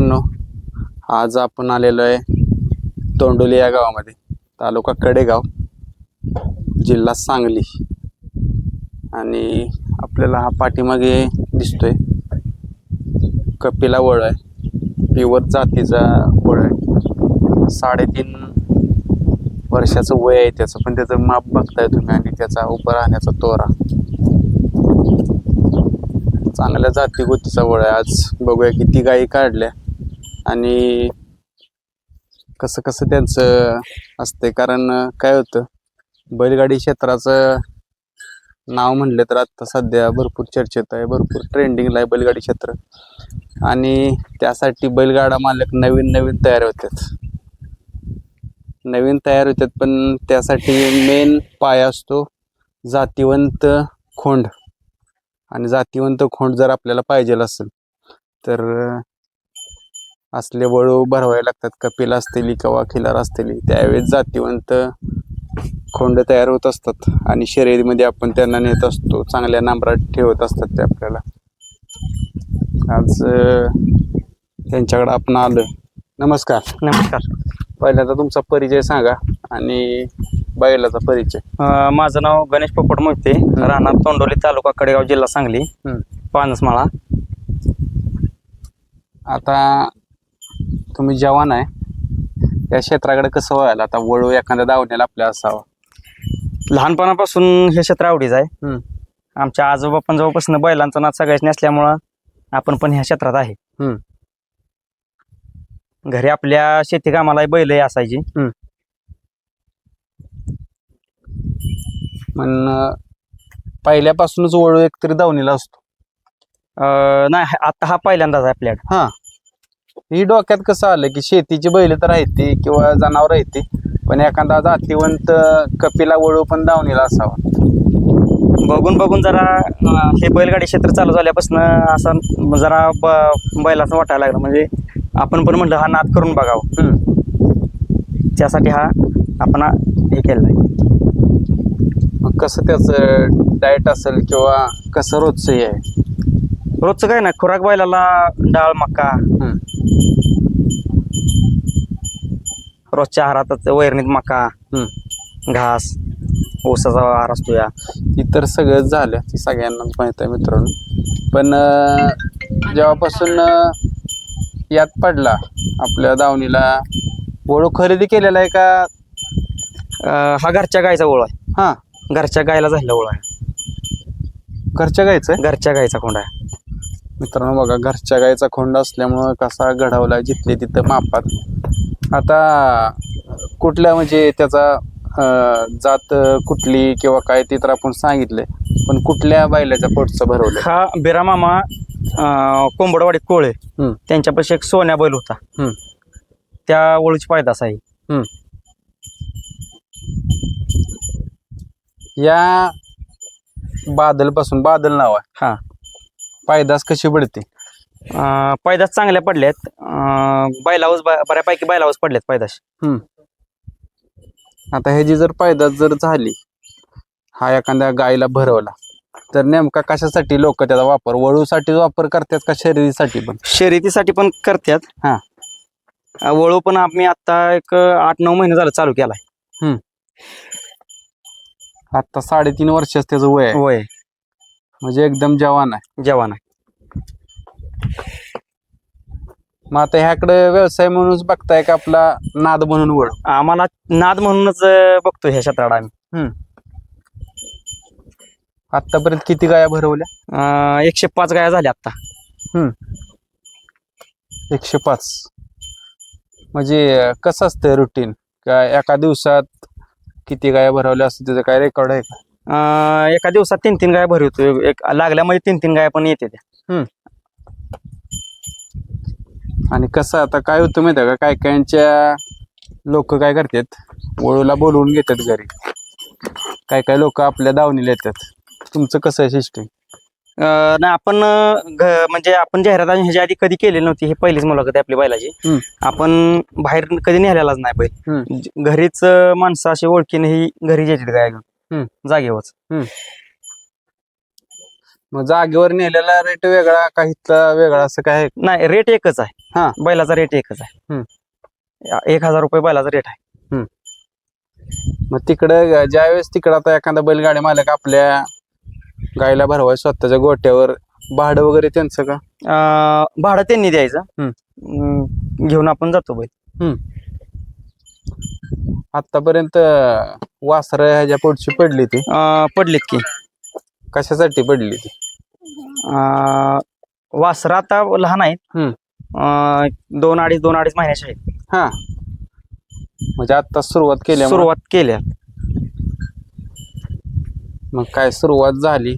मित्रांनो आज आपण आलेलो आहे तोंडोली या गावामध्ये तालुका कडेगाव जिल्हा सांगली. आणि आपल्याला हा पाठीमागे दिसतोय. कपिला वळ आहे प्युअर जातीचा वळ आहे. साडेतीन वर्षाचं वय आहे त्याचं पण त्याचं माप बघताय तुम्ही आणि त्याचा उभं राहण्याचा तोरा. चांगल्या जाती गोतीचा वळ आहे. आज बघूया किती गायी काढल्या. आणि कसं कसं त्यांचं असते कारण काय होतं बैलगाडी क्षेत्राचं नाव म्हणलं तर आता सध्या भरपूर चर्चेत आहे भरपूर ट्रेंडिंगला आहे बैलगाडी क्षेत्र. आणि त्यासाठी बैलगाडा मालक नवीन नवीन तयार होतात. नवीन तयार होतात पण त्यासाठी मेन पाया असतो जातीवंत खोंड. आणि जातीवंत खोंड जर आपल्याला पाहिजे असेल तर असले वळू भरवावे लागतात. कपिला असतील किंवा खिलार असतील त्यावेळेस जातीवंत खोंड तयार होत असतात. आणि शर्यतीमध्ये आपण त्यांना नेत असतो. चांगल्या नंबरात ठेवत असतात ते आपल्याला. आज त्यांच्याकडे आपण आलो नमस्कार. नमस्कार. पहिल्यांदा तुमचा परिचय सांगा. आणि बैलाचा परिचय. अं, माझं नाव गणेश पोपट मोहिते. राहणार तोंडोली तालुका कडेगाव जिल्हा सांगली. हम्म. पानसमाळा. आता तुम्ही जवान आहे. या क्षेत्राकडे कसं व्हायला आता वळू एखाद्या दावण्याला आपल्या असावं. लहानपणापासून हे क्षेत्र आवडीच आहे. हम्म. आमच्या आजोबा पण जवळपासून बैलांचा नाच सगळ्याच नसल्यामुळं आपण पण ह्या क्षेत्रात आहे. हम्म. घरी आपल्या शेती कामाला बैलही असायची. पण अं, पहिल्यापासूनच वळू एकतरी दावणीला असतो. अं, नाही आता हा पहिल्यांदाच आहे आपल्याकडे. ही. डोक्यात कसं आलं की शेतीची बैल तर आहेत ती किंवा जनावर आहेत ती पण एखादा जातीवंत कपिला वळू पण दावणीला असावा. बघून बघून जरा अं, हे बैलगाडी क्षेत्र चालू झाल्यापासून असं जरा ब बैलाचं वाटायला लागलं. म्हणजे आपण पण म्हटलं हा नाद करून बघावं. त्यासाठी हा आपण हा हे केलेला आहे मग कसं त्याचं डाएट असेल किंवा कसं रोजचं हे आहे? रोजचं काय ना खुराक बैलाला डाळ मका हम्म. रोजच्या आहारात वैरणीत मका. घास ऊसाचा आहार असतो या इतर सगळंच झालं ती सगळ्यांनाच माहीत आहे मित्रांनो. पण अं, जेव्हापासून अं, यात पडला आपल्या दावणीला वळू खरेदी केलेला आहे का? अं, हा घरच्या गायचा ओळ आहे. हां. घरच्या गायला झालेला ओळ आहे. घरच्या गायचं? घरच्या गायचा कोंडा आहे. मित्रांनो बघा घरच्या गायचा खोंड असल्यामुळं कसा घडवला जिथले तिथं मापात. आता कुठल्या म्हणजे त्याचा जात कुठली किंवा काय ते तर आपण सांगितलंय पण कुठल्या बैलाच्या पोटचं भरवलं हा बिरामामा कोंबडवाडी कोळे हम्म. त्यांच्यापाशी एक सोन्या बैल होता. हम्म. त्या ओळीची पायदास आहे. या बादलपासून बादल नाव आहे. हा. पायदास कशी पडते? अं, पैदास चांगल्या पडल्यात. अं, बैलावच ब- बऱ्यापैकी बैलावच पडल्यात पैदास आता ह्याची जर पायदास जर झाली हा एखाद्या गायीला भरवला तर नेमका कशासाठी लोक त्याचा वापर? वळूसाठी वापर करतात का शर्यतीसाठी पण? शर्यतीसाठी पण करतात. हा. अं, वळू पण आम्ही आता एक आठ नऊ महिने झालं चालू केलाय. आता साडेतीन वर्षाच त्याचं वय आहे. वय म्हणजे एकदम जवान आहे. जवान आहे. मग आता ह्याकडे व्यवसाय म्हणूनच बघताय का आपला नाद म्हणून वळ आम्हाला नाद म्हणूनच अं, बघतो ह्या क्षेत्रात आम्ही. आतापर्यंत किती गाया भरवल्या? अं, एकशे पाच गाया झाल्या आता एकशे पाच. म्हणजे अं, कसं असतं रुटीन काय एका दिवसात किती गाया भरवल्या असं त्याचं काय रेकॉर्ड आहे का? एका दिवसात तीन तीन गाया भरवतो एक लागल्यामध्ये तीन तीन गाया पण येते त्या. आणि कसं आता काय होतं माहिती आहे का? काय कायांच्या लोक काय करतात वळूला बोलवून घेतात घरी. काय काय लोक आपल्या दावणीला येतात. तुमचं कसं आहे सिस्टीम अं, नाही आपण म्हणजे आपण जाहिरात ह्याच्या आधी कधी केलेली नव्हती ही पहिलीच मुलाखत आहे आपली बैलाची. आपण बाहेर कधी नेलेलाच नाही बैल. घरीच माणसं अशी ओळखीने ही घरी घेऊन. हम्म. जागेवरच. मग जागेवर नेलेला रेट वेगळा का इथला वेगळा असं काय? आहे? नाही रेट एकच आहे. हा. बैलाचा रेट एकच आहे. हम्म. एक हजार रुपये बैलाचा रेट आहे. मग तिकडं ज्यावेळेस तिकडं आता एखादा बैलगाडी मालक आपल्या गायला भरवाय स्वतःच्या गोट्यावर भाडं वगैरे त्यांचं का? अं, भाडं त्यांनी द्यायचं. हम्म. हम्म, घेऊन आपण जातो बैल. आतापर्यंत वासर ह्याच्या पुढची पडली ती. अं, पडलीत की. कशासाठी पडली ती? अं, वासरं आता लहान आहेत. हम्म. अं, दोन अडीच दोन अडीच महिन्याचे आहेत. हा. म्हणजे आता सुरुवात केली सुरुवात केल्या मग काय सुरुवात झाली?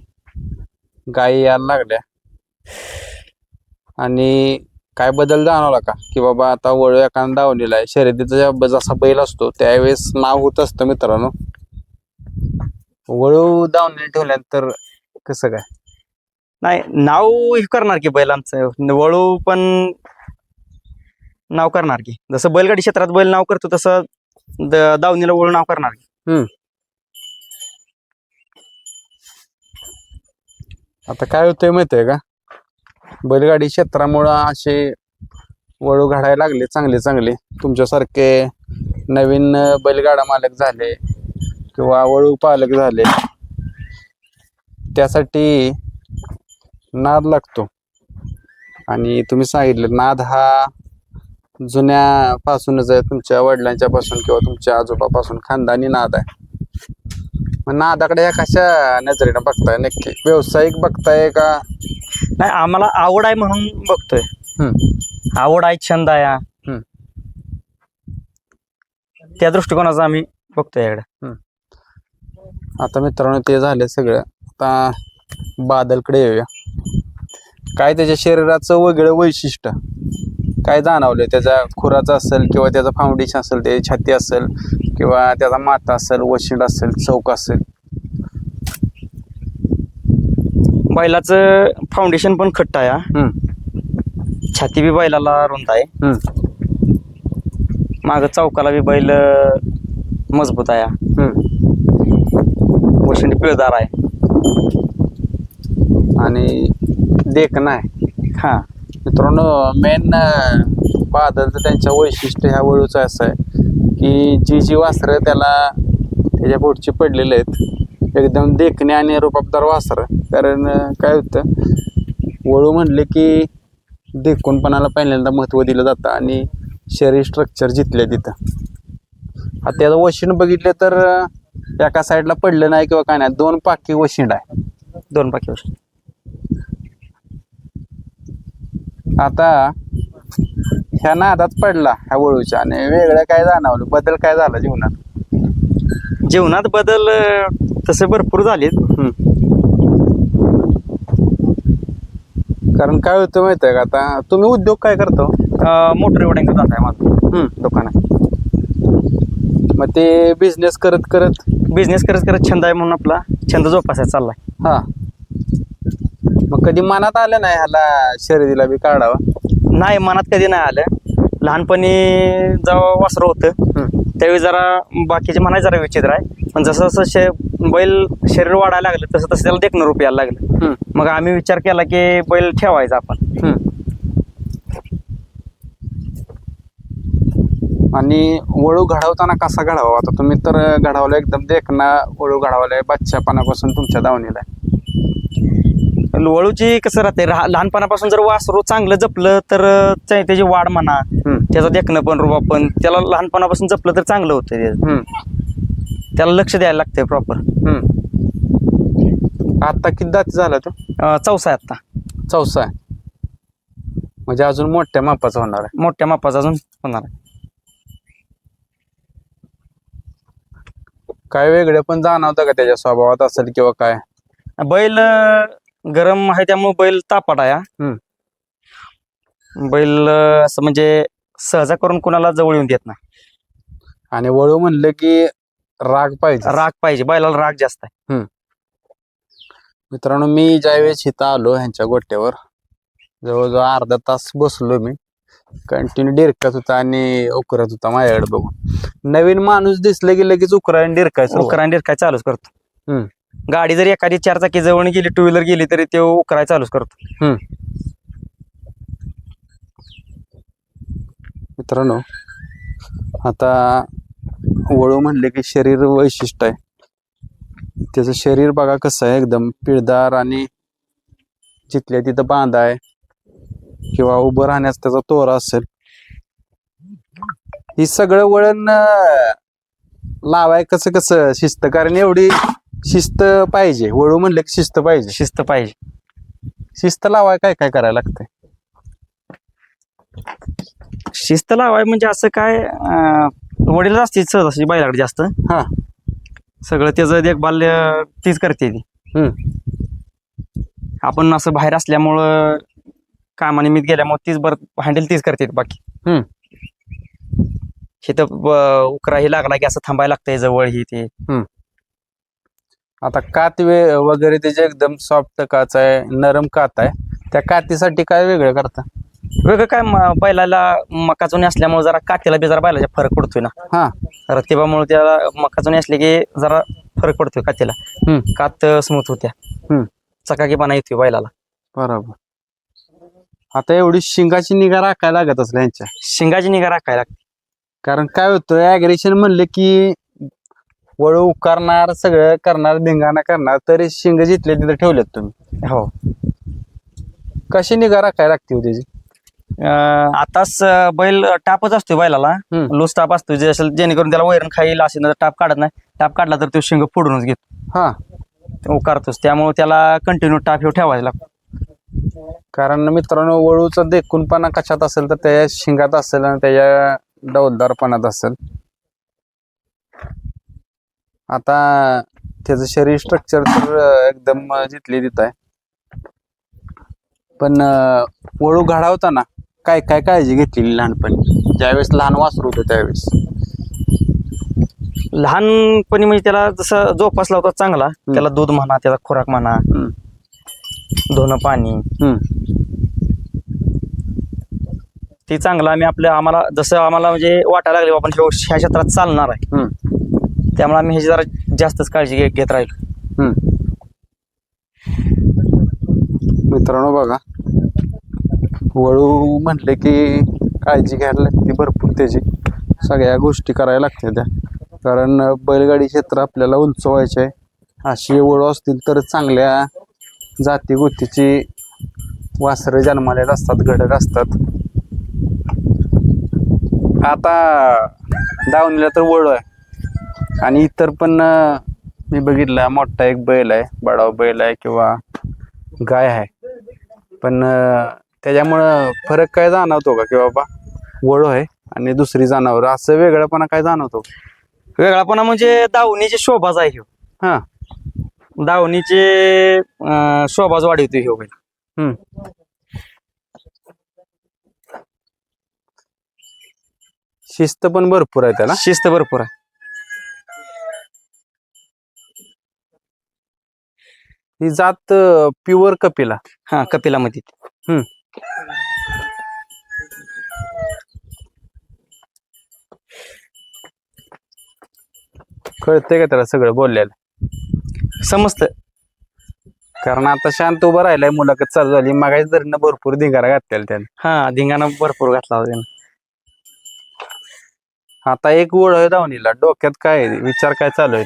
गायी यायला लागल्या. आणि काय बदल जाणवला का? की बाबा आता वळू एखादा दावणीला आहे. शर्यतीचा जसा बैल असतो त्यावेळेस नाव होत असतं मित्रांनो. वळू दावणीला ठेवल्यानंतर कसं काय? नाही नाव हे करणार की बैल आमचं. वळू पण नाव करणार की. जसं बैलगाडी क्षेत्रात बैल नाव करतो तसं द- दावणीला वळू नाव करणार की. आता काय होतंय माहितीये का? बैलगाडी क्षेत्रामुळं असे वळू घडायला लागले चांगले चांगले. तुमच्यासारखे नवीन बैलगाडा मालक झाले किंवा वळू पालक झाले त्यासाठी नाद लागतो. आणि तुम्ही सांगितलं नाद हा जुन्यापासूनच आहे. तुमच्या वडिलांच्यापासून किंवा तुमच्या आजोबापासून खानदानी नाद आहे. मग नादाकडे ह्या कशा नजरेनं बघताय नक्की? व्यावसायिक बघताय का? नाही आम्हाला आवड आहे म्हणून बघतोय. हम्म. आवड आहे छंद आहे हा. हम्म. त्या दृष्टिकोनाचा आम्ही बघतोय याकडे. आता मित्रांनो ते झाले सगळं. आता बादलकडे येऊया. काय त्याच्या शरीराचं वेगळं वैशिष्ट्य? काय जाणवलं त्याच्या खुराचं असेल किंवा त्याचं फाउंडेशन असेल ते छाती असेल किंवा त्याचा माथा असेल वशिंड असेल चौक असेल? बैलाचं फाउंडेशन पण खट्ट आहे हा. हम्म, छाती बी बैलाला रुंद आहे. हम्म, माग चौकाला बी बैल अं, मजबूत आहे हा. हम्म. वशिंड पिळदार आहे. आणि देखणं आहे. हा. मित्रांनो मेन बादलचं त्यांच्या वैशिष्ट्य ह्या वळूचं असं आहे की जी जी वासरं त्याला त्याच्या पुढची पडलेले आहेत एकदम देखणे आणि रुबाबदार वासरं. कारण काय होतं वळू म्हणले की देखूनपणाला पहिल्यांदा महत्त्व दिलं जातं आणि शरीर स्ट्रक्चर जिथले तिथं. आता त्याचं वशिण बघितलं तर एका साईडला पडलं नाही किंवा काय नाही दोन पाकी वशिंड आहे. दोन पाकी वशिंड. आता ह्या नादात पडला ह्या वळूच्या. आणि वेगळं काय जाणवलं? बदल काय झाला जीवनात? जीवनात बदल तसे भरपूर झालेत. कारण काय होतं माहिती आहे का आता? तुम्ही उद्योग काय करतो? मोटर एवढ्या जात आहे माझं. हम्म. दुकानात. मग ते बिझनेस करत करत? बिझनेस करत करत छंद आहे म्हणून आपला. छंद जोपासायचा चाललाय. हा. मग कधी मनात आलं नाही ह्याला शर्यतीला बी काढावा नाही मनात कधी नाही आलं लहानपणी जेव्हा वासरं होतं. त्यावेळी जरा बाकीचे म्हणायचं जरा विचित्र आहे पण जसं जसं शे बैल शरीर वाढायला लागलं तसं तसं त्याला देखणं रूप यायला लागलं. मग आम्ही विचार केला की बैल ठेवायचा आपण. आणि वळू घडवताना कसा घडावा आता तुम्ही तर घडवला एकदम देखना वळू घडवलाय बच्चापणापासून तुमच्या दावणीला आहे. वळूची कसं राहते लहानपणापासून जर वासरू चांगलं जपलं तर त्या- त्याची वाढ म्हणा हम्म. त्याचं देखणं पण रूप पण त्याला लहानपणापासून जपलं तर चांगलं होतं त्याचं. हम्म. त्याला लक्ष द्यायला लागतंय प्रॉपर हम्म. आता किती दाती झाला तो चौसा आहे आता चौसा आहे म्हणजे अजून मोठ्या मापाचा होणार आहे मोठ्या मापाचा अजून होणार आहे. काय वेगळे पण जाणवतं का त्याच्या स्वभावात असेल किंवा काय बैल अं, गरम आहे त्यामुळे बैल तापाट आहे. बैल असं म्हणजे सहजा करून कुणाला जवळ येऊन देत नाही. आणि वळू म्हणलं की राग पाहिजे. राग पाहिजे बैलाला राग जास्त आहे. मित्रांनो मी ज्यावेळेस इथं आलो ह्यांच्या गोट्यावर जवळजवळ अर्धा तास बसलो मी. कंटिन्यू डिरकत होता आणि उकरत होता माझ्याकडे बघून. नवीन माणूस दिसलं की लगेच उकरा आणि डिरकायचं उकरांडीर काय चालूच करतो. गाडी जरी एखादी चार चाकी जवळ गेली टू व्हीलर गेली तरी ते उकराय चालूच करतो. मित्रांनो आता वळू म्हणले की शरीर वैशिष्ट्य आहे. त्याचं शरीर बघा कसं आहे एकदम पिळदार आणि जिथल्या तिथं बांधा आहे किंवा उभं राहण्यास त्याचा तोरा असेल. ही सगळं वळण अं, लावाय कसं कसं शिस्त कारण एवढी शिस्त पाहिजे. वळू म्हणले की शिस्त पाहिजे. शिस्त पाहिजे. शिस्त लावाय काय काय करायला लागतंय? शिस्त लावाय म्हणजे असं काय अं, वडील असते सहज अशी बैलाकडे जास्त. हा. सगळं त्याचं देखभाल अं, तीच करते ती. आपण असं बाहेर असल्यामुळं कामानिमित्त गेल्यामुळे तीच बरं हँडल तीच करते बाकी. हम्म. इथं ब- उकरा ही लागला की असं थांबायला लागतंय जवळ ही ते. आता कात वे वगैरे त्याचे एकदम सॉफ्ट काच आहे नरम कात आहे त्या कातीसाठी काय वेगळं करता? वेगळं काय म- बैलाला मकाचुनी असल्यामुळे जरा काठीला बी जरा बैलाचा फरक पडतोय ना. हा. रतिबामुळे त्याला मकाचुनी असले की जरा फरक पडतोय हम्म. कात स्मूथ होत्या. हम्म. चकाकीपणा येतोय बैलाला. बरोबर. आता एवढी शिंगाची निगा राखायला लागत असल्या यांच्या शिंगाची निगा राखायला लागते. कारण काय होतं ऍग्रेशन म्हणले की वळू उकारणार सगळं करणार धिंगाणा करणार तरी शिंग जिथले तिथे ठेवलेत तुम्ही. हो. कशी निगा राखायला लागते हो त्याची? अं, आताच अं, बैल टापच असतोय बैलाला. हम्म. लूज टाप असतो जे असेल जेणेकरून त्याला वैरण खाईल असेल तर टाप काढत नाही. टाप काढला तर तो शिंग फोडूनच घेतो. हा. उकारतोच त्यामुळे त्याला कंटिन्यू टाप हे ठेवायला लागतो. कारण मित्रांनो वळूचा देखूनपणा कशात असेल तर त्याच्या शिंगात असेल आणि त्याच्या डौलदारपणात असेल. आता त्याचं शरीर स्ट्रक्चर तर एकदम जिथली तिथं आहे पण वळू घडावताना काय काय काळजी घेतलेली लहानपणी ज्यावेळेस लहान वासरू होतं त्यावेळेस लहानपणी म्हणजे त्याला जसं जोपासला होता चांगला त्याला दूध म्हणा त्याचा खुराक म्हणा. धुणं पाणी. ते चांगलं आम्ही आपलं आम्हाला जसं आम्हाला म्हणजे वाटायला लागले आपण ह्यो- क्षेत्रात चालणार आहे. त्यामुळे आम्ही ह्याची जरा जास्तच काळजी घे- घेत राहिलो. मित्रांनो बघा. वळू म्हटले की काळजी घ्यायला लागते भरपूर त्याची. सगळ्या गोष्टी करायला लागते त्या. कारण बैलगाडी क्षेत्र आपल्याला उंचवायचे आहे. अशी वळू असतील तर चांगल्या जाती गोतीची वासरं जन्मालेले असतात घडक असतात. आता दावणीला तर वळू आहे. आणि इतर पण मी बघितलं मोठा एक बैल आहे बडाव बैल आहे किंवा गाय आहे. पण त्याच्यामुळं फरक काय जाणवतो का की बाबा वळू आहे आणि दुसरी जनावर असं वेगळंपणा काय जाणवतो? वेगळापणा म्हणजे दावणीची शोभाच आहे ह्यो. हा. दावणीचे शोभाच वाढवतो ह्यो बैल. शिस्त पण भरपूर आहे त्याला. शिस्त भरपूर आहे. ही जात प्युअर कपिला. हा कपिलामध्ये. कळतंय का त्याला सगळं बोललेलं? समजतं. कारण आता शांत उभं राहिलाय मुलाखत चालू झाली. मागायची धरणं भरपूर धिंगारा घातलेला त्याने. हा धिंगाणा भरपूर घातला होता त्यानं. आता एक ओळ आहे दावणीला डोक्यात काय? विचार काय चालू आहे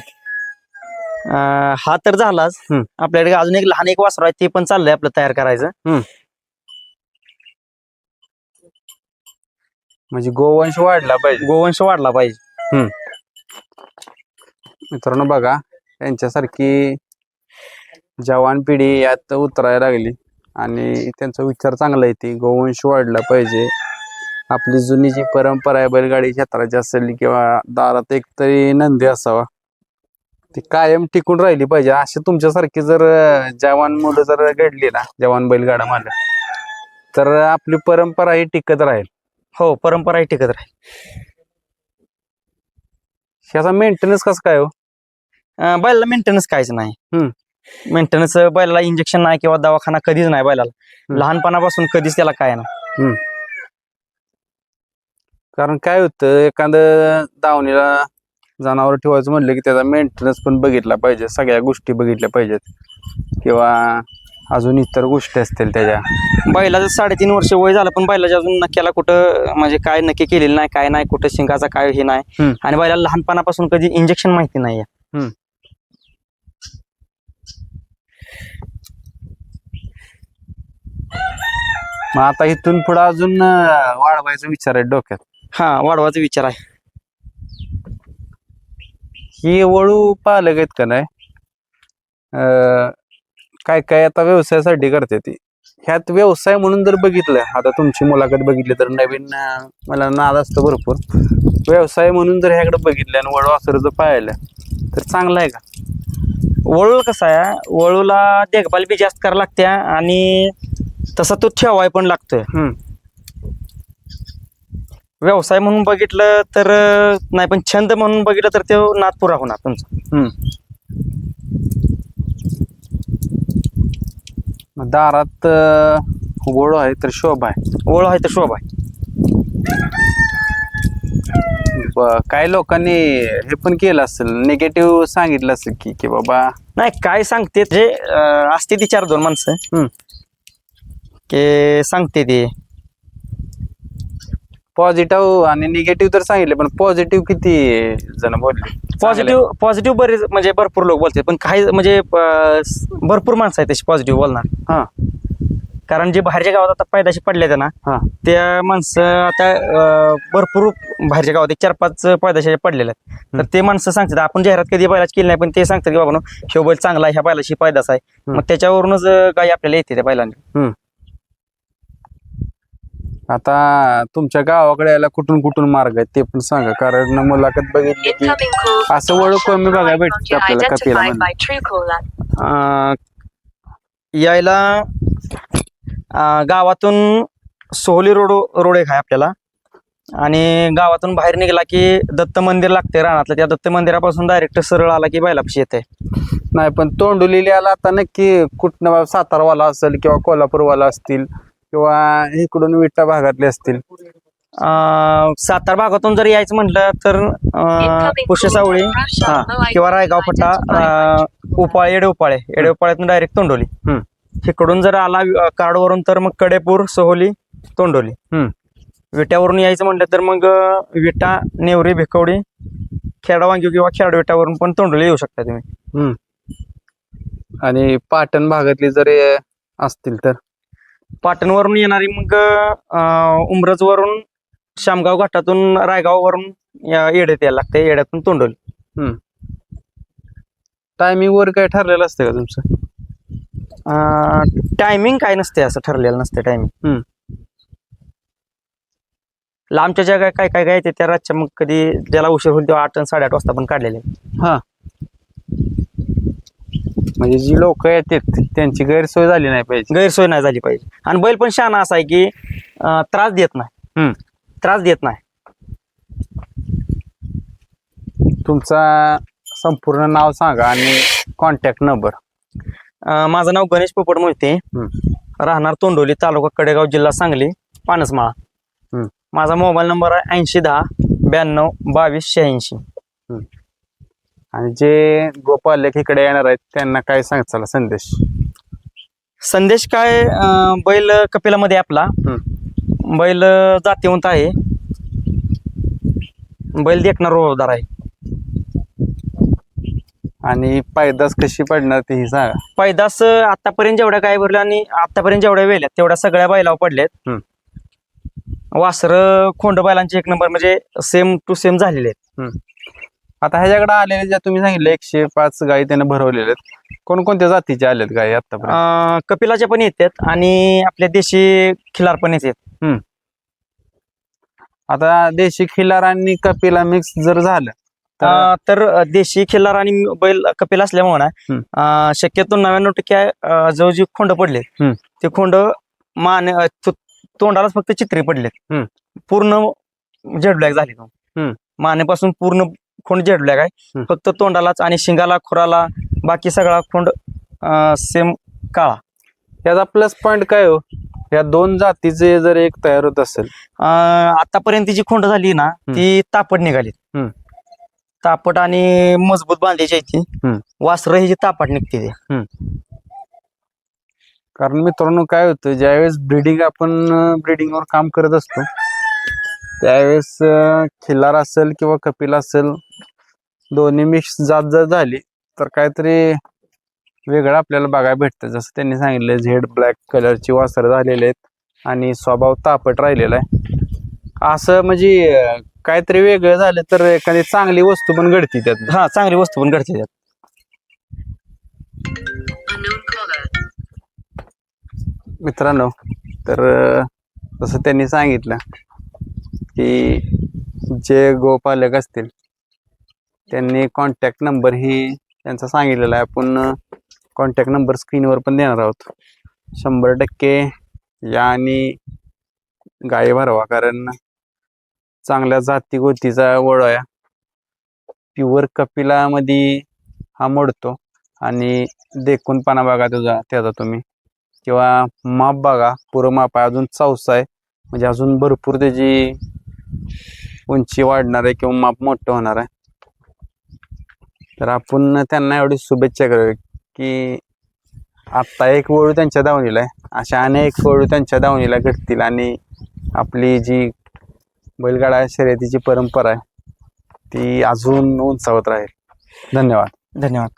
अं, हा तर झालाच. हम्म. आपल्याकडे अजून एक लहान एक वासरू आहे ते पण चाललंय आपलं तयार करायचं. म्हणजे गोवंश वाढला पाहिजे. गोवंश वाढला पाहिजे. मित्रांनो बघा त्यांच्यासारखी जवान पिढी यात उतरायला लागली. आणि त्यांचा विचार चांगला येते गोवंश वाढला पाहिजे. आपली जुनी जी परंपरा आहे बैलगाडी क्षेत्राची असेल किंवा दारात एक तरी नंदी असावा. ती कायम टिकून राहिली पाहिजे. असे तुमच्यासारखी जर जवान मुलं जर घडली ना जवान बैलगाडा मालक तर आपली परंपरा ही टिकत राहील. हो परंपरा ही टिकत राहील. ह्याचा मेंटेनन्स कसं काय हो? अं, बैलाला मेंटेनन्स काहीच नाही. मेंटेनन्स बैलाला इंजेक्शन नाही किंवा दवाखाना कधीच नाही बैलाला. हम्म. लहानपणापासून कधीच त्याला काय नाही. कारण काय होतं एखादं दावणीला जनावर ठेवायचं म्हणलं की त्याचा मेंटेनन्स पण बघितला पाहिजे सगळ्या गोष्टी बघितल्या पाहिजेत. किंवा अजून इतर गोष्टी असतील त्याच्या. बैलाचं साडेतीन वर्ष वय झालं पण बैलाच्या अजून नक्क्याला कुठं म्हणजे काय नक्की केलेलं नाही काय नाही कुठं शिंगाचा काय हे नाही. आणि बैलाला लहानपणापासून कधी इंजेक्शन माहिती नाही. मग आता इथून पुढे अजून वाढवायचा विचार आहे डोक्यात. हा वाढवायचा विचार आहे. ही वळू पालक आहेत का नाही? अं, काय काय आता व्यवसायासाठी करते ती. ह्यात व्यवसाय म्हणून जर बघितलं आता तुमची मुलाखत बघितली तर नवीन अं, मला नाद असतं भरपूर. व्यवसाय म्हणून जर ह्याकडे बघितलं आणि वळू असं जर पाहिलं तर चांगलं आहे का? वळू कसं आहे वळूला देखभाल बी जास्त करायला लागते आणि तसा तो ठेवाय पण लागतोय. हम्म. व्यवसाय म्हणून बघितलं तर नाही पण छंद म्हणून बघितलं तर तो नाद पुरा होणार तुमचा. हम्म. मग दारात अं, वळू आहे तर शोभा आहे. वळू आहे तर शोभा आहे. ब- काही लोकांनी हे पण केलं असेल निगेटिव्ह सांगितलं असेल की की बाबा नाही काय सांगते जे अं, असते ती चार दोन माणसं. हम्म. के सांगते ते. पॉझिटिव्ह आणि निगेटिव्ह तर सांगितले पण पॉझिटिव्ह किती जण बोलले? पॉझिटिव्ह पॉझिटिव्ह बरेच म्हणजे भरपूर लोक बोलतात पण काही म्हणजे अं, स- भरपूर माणसं आहेत तशी पॉझिटिव्ह बोलणार. हा. कारण जे बाहेरच्या गावात आता पैदाशी पडले ना हा. त्या माणसं आता अं, भरपूर बाहेरच्या गावात एक चार पाच पैदाशी पडलेले आहेत. तर ते माणसं सांगतात आपण जाहिरात कधी बैलाची केली नाही पण ते सांगतात की बाबा ह्यो बैल चांगला आहे ह्या बैलाची पैदास आहे. मग त्याच्यावरूनच अं, गाई आपल्याला येते त्या बैलांनी. आता तुमच्या गावाकडे यायला कुठून कुठून मार्ग आहेत ते पण सांगा कारण मुलाखत बघितली की असं वळू कमी बघायला भेटतं आपल्याला कपिला म्हणून. यायला अं, गावातून सोहली रोड रोड एक आहे आपल्याला. आणि गावातून बाहेर निघाला की दत्त मंदिर लागते रानातलं. त्या दत्त मंदिरापासून डायरेक्ट सरळ आला की बैलापशी येते नाही पण तोंडुलीला आता नक्की कुठनं बाबा सातारवाला असेल किंवा कोल्हापूरवाला असतील किंवा इकडून विटा भागातले असतील अं, सातारा भागातून जर यायचं म्हटलं तर अं, from हा, किंवा रायगाव फटा. अं, उपाळे येडे उपाळे येडे उपाळ्यातून डायरेक्ट तोंडोली हम्म. इकडून जर आला अं, कार्डवरून तर मग कडेपूर सोहोली तोंडोली हम्म. विट्यावरून यायचं म्हटलं तर मग अं, विटा नेवरी भिकवडी खेडावांगी किंवा खेड विटावरून पण तोंडोली येऊ शकता तुम्ही हम्म. आणि पाटण भागातली जर अं, असतील तर पाटणवरून येणारी मग उमरज वरून शामगाव घाटातून रायगाववरून या येड्यात यायला लागते येड्यातून तोंडोली. टायमिंग वर काय ठरलेलं असतं का तुमचं? टायमिंग काय नसते असं ठरलेलं नसते टायमिंग. लांबच्या ज्या काय काय काय येते त्या रातच्या मग कधी ज्याला उशीर होईल तेव्हा आठ आणि साडेआठ वाजता पण काढलेले. हा. म्हणजे जी लोक येतात त्यांची गैरसोय झाली नाही पाहिजे. गैरसोय नाही झाली पाहिजे. आणि बैल पण शहाणा असा आहे की अं, त्रास देत नाही. हम्म. त्रास देत नाही. तुमचा संपूर्ण नाव सांगा आणि कॉन्टॅक्ट नंबर अं, माझं नाव गणेश पोपट मोहिते. हम्म. राहणार तोंडोली तालुका कडेगाव जिल्हा सांगली पानसमाळा. हम्म. माझा मोबाईल नंबर आहे ऐंशी दहा ब्याण्णव बावीस शहाऐंशी. आणि जे गोपालक इकडे येणार आहेत त्यांना काय सांगचाल संदेश. संदेश काय अं, बैल कपिलामध्ये आपला. बैल जातीवंत आहे. बैल देखणार रोजदार आहे. आणि पायदास कशी पडणार ते ही सांगा. पैदास अं, आतापर्यंत जेवढ्या काय भरल्या आणि आतापर्यंत जेवढ्या वेल्यात तेवढ्या सगळ्या बैलावर पडल्यात. हम्म. वासर खोंड बैलांचे एक नंबर म्हणजे सेम टू सेम झालेले आहेत. आता ह्याच्याकडे आलेले ज्या तुम्ही सांगितलं एकशे पाच गायी त्याने भरवलेल्या आहेत कोणकोणत्या जातीच्या आल्यात गायी अं, कपिलाच्या पण येतात आणि आपल्या देशी खिलार पण येतात आता देशी खिलार आणि कपिला मिक्स जर झालं तर अं, तर अं, देशी खिल्लार आणि बैल कपिल असल्यामुळे ना. अं, शक्यतो नव्याण्णव टक्के अं, जो जी खोंड पडले हम्म. ते खोंड मान अं, तो- तोंडालाच फक्त चित्रे पडलेत हम्म. पूर्ण जेड ब्लॅक झाले हम्म. मानेपासून पूर्ण खोंड जेड ब्लॅक आहे हम्म. फक्त तोंडालाच आणि शिंगाला खुराला बाकी सगळा खोंड सेम काळा. याचा प्लस पॉइंट काय हो? या दोन जातीचे जर एक तयार होत असेल. आतापर्यंत जी खोंड झाली ना ती तापड निघाली. तापट आणि मजबूत बांधायची आहे ती. हम्म. वासरं ही जी तापट निघते ते. कारण मित्रांनो काय होतं ज्यावेळेस ब्रिडिंग आपण ब्रिडिंगवर काम करत असतो त्यावेळेस खिल्लार असेल किंवा कपिल असेल दोन्ही मिक्स जात जर झाली. तर काहीतरी वेगळं आपल्याला बघायला भेटतं. जसं त्यांनी सांगितलं झेड ब्लॅक कलरची वासरं झालेले आहेत आणि स्वभाव तापट राहिलेला आहे. असं म्हणजे काहीतरी वेगळं झालं तर एखादी चांगली वस्तू पण घडती त्यात. हा चांगली वस्तू पण घडते त्यात. मित्रांनो तर जसं त्यांनी सांगितलं की जे गोपालक असतील त्यांनी कॉन्टॅक्ट नंबर ही त्यांचा सांगितलेला आहे. आपण कॉन्टॅक्ट नंबर स्क्रीनवर पण देणार आहोत. शंभर टक्के या आणि गाय भरवा कारण चांगल्या जाती गोतीचा वळया प्युअर कपिलामध्ये हा मोडतो आणि देखून पाना बघा तुझा त्याचा तुम्ही. किंवा माप बघा पुरं माप आहे. अजून चौसा आहे. म्हणजे अजून भरपूर त्याची उंची वाढणार आहे किंवा माप मोठं होणार आहे. तर आपण त्यांना एवढी शुभेच्छा करूया की आत्ता एक वळू त्यांच्या दावणीला आहे. अशा अनेक वळू त्यांच्या दावणीला घडतील आणि आपली जी बैलगाडा शर्यतीची परंपरा आहे ती अजून उंचावत राहील. धन्यवाद. धन्यवाद.